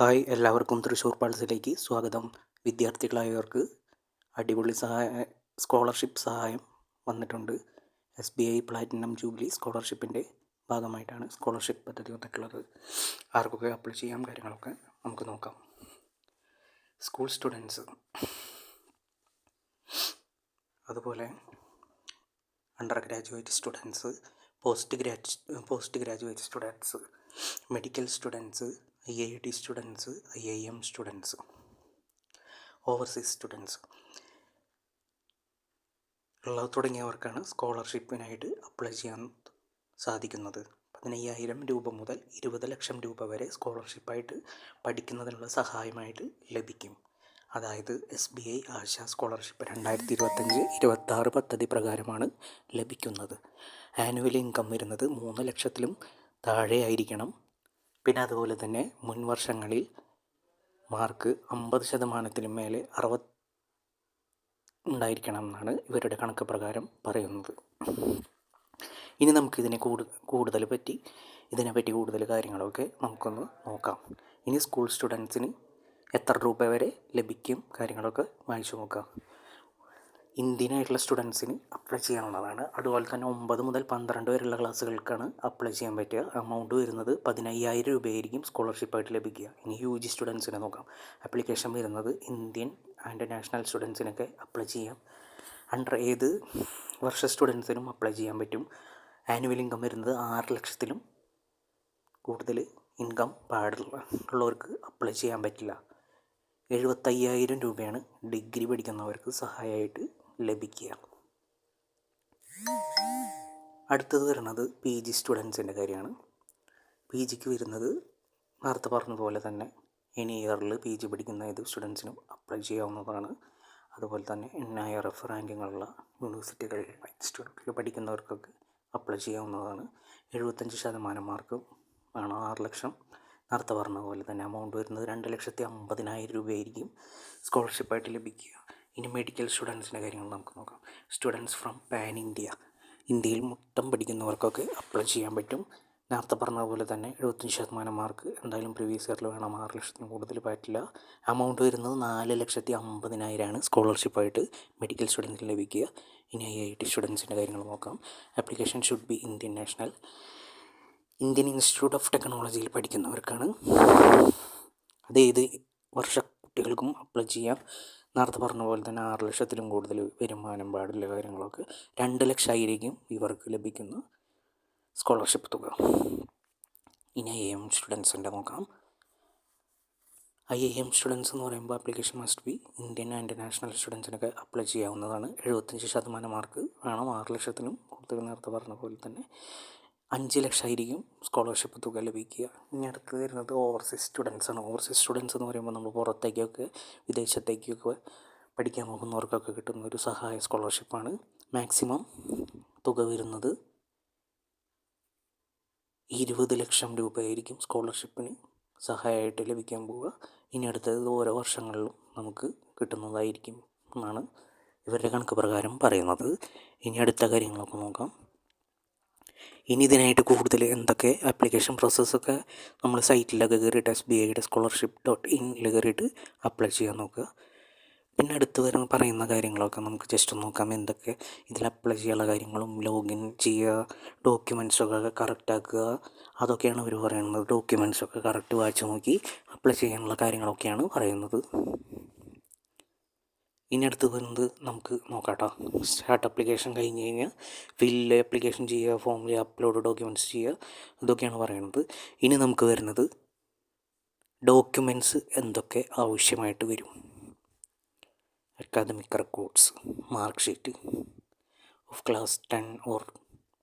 Hi എല്ലാവർക്കും തൃശ്ശൂർ പാലസിലേക്ക് സ്വാഗതം. വിദ്യാർത്ഥികളായവർക്ക് അടിപൊളി സഹായ സ്കോളർഷിപ്പ് സഹായം വന്നിട്ടുണ്ട്. S B I platinum jubilee സ്കോളർഷിപ്പിന്റെ ഭാഗമായിട്ടാണ് സ്കോളർഷിപ്പ് പദ്ധതി വന്നിട്ടുള്ളത്. ആർക്കൊക്കെ അപ്ലൈ ചെയ്യാം കാര്യങ്ങളൊക്കെ നമുക്ക് നോക്കാം. School students. അതുപോലെ under graduate students post grad post graduate students medical students I I T students I I M students overseas students ഉള്ള തുടങ്ങിയവർക്കാണ് സ്കോളർഷിപ്പിനായിട്ട് അപ്ലൈ ചെയ്യാൻ സാധിക്കുന്നത്. പതിനയ്യായിരം രൂപ മുതൽ ഇരുപത് ലക്ഷം രൂപ വരെ സ്കോളർഷിപ്പായിട്ട് പഠിക്കുന്നതിനുള്ള സഹായമായിട്ട് ലഭിക്കും. അതായത് S B I Asha scholarship രണ്ടായിരത്തി ഇരുപത്തഞ്ച് ഇരുപത്താറ് പദ്ധതി പ്രകാരമാണ് ലഭിക്കുന്നത്. ആനുവൽ ഇൻകം വരുന്നത് മൂന്ന് ലക്ഷത്തിലും താഴെയായിരിക്കണം. പിന്നെ അതുപോലെ തന്നെ മുൻ വർഷങ്ങളിൽ മാർക്ക് അമ്പത് ശതമാനത്തിന് മേലെ അറുപത് ഉണ്ടായിരിക്കണം എന്നാണ് ഇവരുടെ കണക്ക് പ്രകാരം പറയുന്നത്. ഇനി നമുക്കിതിനെ കൂടുതൽ പറ്റി ഇതിനെപ്പറ്റി കൂടുതൽ കാര്യങ്ങളൊക്കെ നമുക്കൊന്ന് നോക്കാം. ഇനി സ്കൂൾ സ്റ്റുഡൻസിന് എത്ര രൂപ വരെ ലഭിക്കും? കാര്യങ്ങളൊക്കെ വായിച്ചു നോക്കാം. ഇന്ത്യൻ ആയിട്ടുള്ള സ്റ്റുഡൻസിന് അപ്ലൈ ചെയ്യാനുള്ളതാണ്. അതുപോലെ തന്നെ ഒമ്പത് മുതൽ പന്ത്രണ്ട് വരെയുള്ള ക്ലാസ്സുകൾക്കാണ് അപ്ലൈ ചെയ്യാൻ പറ്റുക. എമൗണ്ട് വരുന്നത് പതിനയ്യായിരം രൂപയായിരിക്കും സ്കോളർഷിപ്പായിട്ട് ലഭിക്കുക. ഇനി യു ജി സ്റ്റുഡൻസിനെ നോക്കാം. അപ്ലിക്കേഷൻ വരുന്നത് ഇന്ത്യൻ ആൻഡ് നാഷണൽ സ്റ്റുഡൻസിനൊക്കെ അപ്ലൈ ചെയ്യാം. അണ്ടർ ഏത് വർഷ സ്റ്റുഡൻസിനും അപ്ലൈ ചെയ്യാൻ പറ്റും. ആനുവൽ ഇൻകം വരുന്നത് ആറ് ലക്ഷത്തിലും കൂടുതൽ ഇൻകം പാടുള്ള ഉള്ളവർക്ക് അപ്ലൈ ചെയ്യാൻ പറ്റില്ല. എഴുപത്തയ്യായിരം രൂപയാണ് ഡിഗ്രി പഠിക്കുന്നവർക്ക് സഹായമായിട്ട് ലഭിക്കുക. അടുത്തത് വരുന്നത് പി ജി സ്റ്റുഡൻസിന്റെ കാര്യമാണ്. പി ജിക്ക് വരുന്നത് നേരത്തെ പറഞ്ഞതുപോലെ തന്നെ ഇനി ഇയറിൽ പി ജി പഠിക്കുന്ന ഏത് സ്റ്റുഡൻസിനും അപ്ലൈ ചെയ്യാവുന്നതാണ്. അതുപോലെ തന്നെ ആർ എഫ് റാങ്കിങ്ങുള്ള യൂണിവേഴ്സിറ്റികളിൽ സ്റ്റുഡന്റിൽ പഠിക്കുന്നവർക്കൊക്കെ അപ്ലൈ ചെയ്യാവുന്നതാണ്. എഴുപത്തഞ്ച് ശതമാനം മാർക്ക് ആണ് ആറ് ലക്ഷം. നേരത്തെ പറഞ്ഞ പോലെ തന്നെ എമൗണ്ട് വരുന്നത് രണ്ട് ലക്ഷത്തി അമ്പതിനായിരം രൂപയായിരിക്കും. സ്കോളർഷിപ്പായിട്ട് ലഭിക്കുക. ഇനി മെഡിക്കൽ സ്റ്റുഡൻസിന്റെ കാര്യങ്ങൾ നമുക്ക് നോക്കാം. സ്റ്റുഡൻസ് ഫ്രം പാൻ ഇന്ത്യ ഇന്ത്യയിൽ മൊത്തം പഠിക്കുന്നവർക്കൊക്കെ അപ്ലൈ ചെയ്യാൻ പറ്റും. നേരത്തെ പറഞ്ഞതുപോലെ തന്നെ എഴുപത്തഞ്ച് ശതമാനം മാർക്ക് എന്തായാലും പ്രീവിയസ് ഇയറിൽ വേണം. ആറ് ലക്ഷത്തിന് കൂടുതൽ പറ്റില്ല. എമൗണ്ട് വരുന്നത് നാല് ലക്ഷത്തി അമ്പതിനായിരമാണ് സ്കോളർഷിപ്പായിട്ട് മെഡിക്കൽ സ്റ്റുഡൻസിന് ലഭിക്കുക. ഇനി ഐ ഐ ടി സ്റ്റുഡൻസിന്റെ കാര്യങ്ങൾ നോക്കാം. Application should be Indian national Indian institute of ടെക്നോളജിയിൽ പഠിക്കുന്നവർക്കാണ്. അത് ഏത് വർഷ കുട്ടികൾക്കും അപ്ലൈ ചെയ്യാം. നേരത്തെ പറഞ്ഞ പോലെ തന്നെ ആറ് ലക്ഷത്തിലും കൂടുതൽ വരുമാനം പാടില്ല കാര്യങ്ങളൊക്കെ. രണ്ട് ലക്ഷമായിരിക്കും ഇവർക്ക് ലഭിക്കുന്ന സ്കോളർഷിപ്പ് തുക. ഇനി ഐ എം സ്റ്റുഡൻസിന്റെ നോക്കാം. ഐ ഐ എം സ്റ്റുഡൻസ് എന്ന് പറയുമ്പോൾ application must be Indian and national സ്റ്റുഡൻസിനൊക്കെ apply ചെയ്യാവുന്നതാണ്. എഴുപത്തഞ്ച് ശതമാനം മാർക്ക് വേണം ആറ് ലക്ഷത്തിനും കൂടുതൽ നേരത്തെ പറഞ്ഞ പോലെ തന്നെ. അഞ്ച് ലക്ഷമായിരിക്കും സ്കോളർഷിപ്പ് തുക ലഭിക്കുക. ഇനി അടുത്ത് വരുന്നത് ഓവർസീസ് സ്റ്റുഡൻസാണ് ഓവർസീസ് സ്റ്റുഡൻസ് എന്ന് പറയുമ്പോൾ നമ്മൾ പുറത്തേക്കൊക്കെ വിദേശത്തേക്കൊക്കെ പഠിക്കാൻ പോകുന്നവർക്കൊക്കെ കിട്ടുന്ന ഒരു സഹായ സ്കോളർഷിപ്പാണ് മാക്സിമം തുക വരുന്നത് ഇരുപത് ലക്ഷം രൂപയായിരിക്കും സ്കോളർഷിപ്പിന് സഹായമായിട്ട് ലഭിക്കാൻ പോവുക. ഇനി അടുത്തത് ഓരോ വർഷങ്ങളിലും നമുക്ക് കിട്ടുന്നതായിരിക്കും എന്നാണ് ഇവരുടെ കണക്ക് പ്രകാരം പറയുന്നത്. ഇനി അടുത്ത കാര്യങ്ങളൊക്കെ നോക്കാം. ഇനി ഇതിനായിട്ട് കൂടുതൽ എന്തൊക്കെ ആപ്ലിക്കേഷൻ പ്രോസസ്സൊക്കെ നമ്മൾ സൈറ്റിലൊക്കെ കയറിയിട്ട് എസ് ബി ഐയുടെ സ്കോളർഷിപ്പ് ഡോട്ട് ഇനിൽ കയറിയിട്ട് അപ്ലൈ ചെയ്യാൻ നോക്കുക. പിന്നെ അടുത്ത് വരുന്ന പറയുന്ന കാര്യങ്ങളൊക്കെ നമുക്ക് ജസ്റ്റ് നോക്കാം. എന്തൊക്കെ ഇതിൽ അപ്ലൈ ചെയ്യാനുള്ള കാര്യങ്ങളും ലോഗിൻ ചെയ്യുക ഡോക്യുമെന്റ്സൊക്കെ കറക്റ്റാക്കുക അതൊക്കെയാണ് അവർ പറയുന്നത്. ഡോക്യുമെന്റ്സൊക്കെ കറക്റ്റ് വായിച്ച് നോക്കി അപ്ലൈ ചെയ്യാനുള്ള കാര്യങ്ങളൊക്കെയാണ് പറയുന്നത്. ഇനി അടുത്ത് വരുന്നത് നമുക്ക് നോക്കാം കേട്ടോ സ്റ്റാർട്ട് അപ്ലിക്കേഷൻ കഴിഞ്ഞ് കഴിഞ്ഞാൽ ഫില്ല് അപ്ലിക്കേഷൻ ചെയ്യുക ഫോമിൽ അപ്ലോഡ് ഡോക്യുമെന്റ്സ് ചെയ്യുക ഇതൊക്കെയാണ് പറയുന്നത്. ഇനി നമുക്ക് വരുന്നത് ഡോക്യുമെന്റ്സ് എന്തൊക്കെ ആവശ്യമായിട്ട് വരും. Academic records mark sheet of class ten or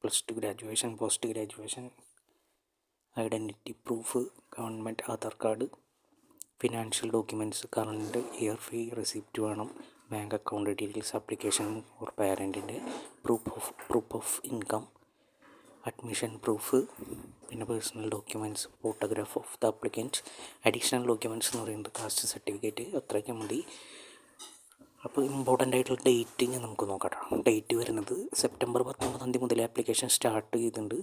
plus two graduation post graduation identity proof government Aadhaar card financial documents current year fee receipt വേണം. Bank account details application for പാരന്റിന്റെ proof of proof of income admission proof പിന്നെ personal documents photograph of the applicant additional documents എന്ന് പറയുന്നത് caste certificate അത്രയ്ക്ക് മതി. അപ്പോൾ important ആയിട്ടുള്ള date ഞാൻ നമുക്ക് നോക്കട്ടോ ഡേറ്റ് വരുന്നത് സെപ്റ്റംബർ പത്തൊമ്പതാം തീയതി മുതൽ ആപ്ലിക്കേഷൻ സ്റ്റാർട്ട് ചെയ്തിട്ടുണ്ട്.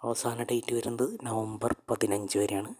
അവസാന ഡേറ്റ് വരുന്നത് നവംബർ പതിനഞ്ച് വരെയാണ്.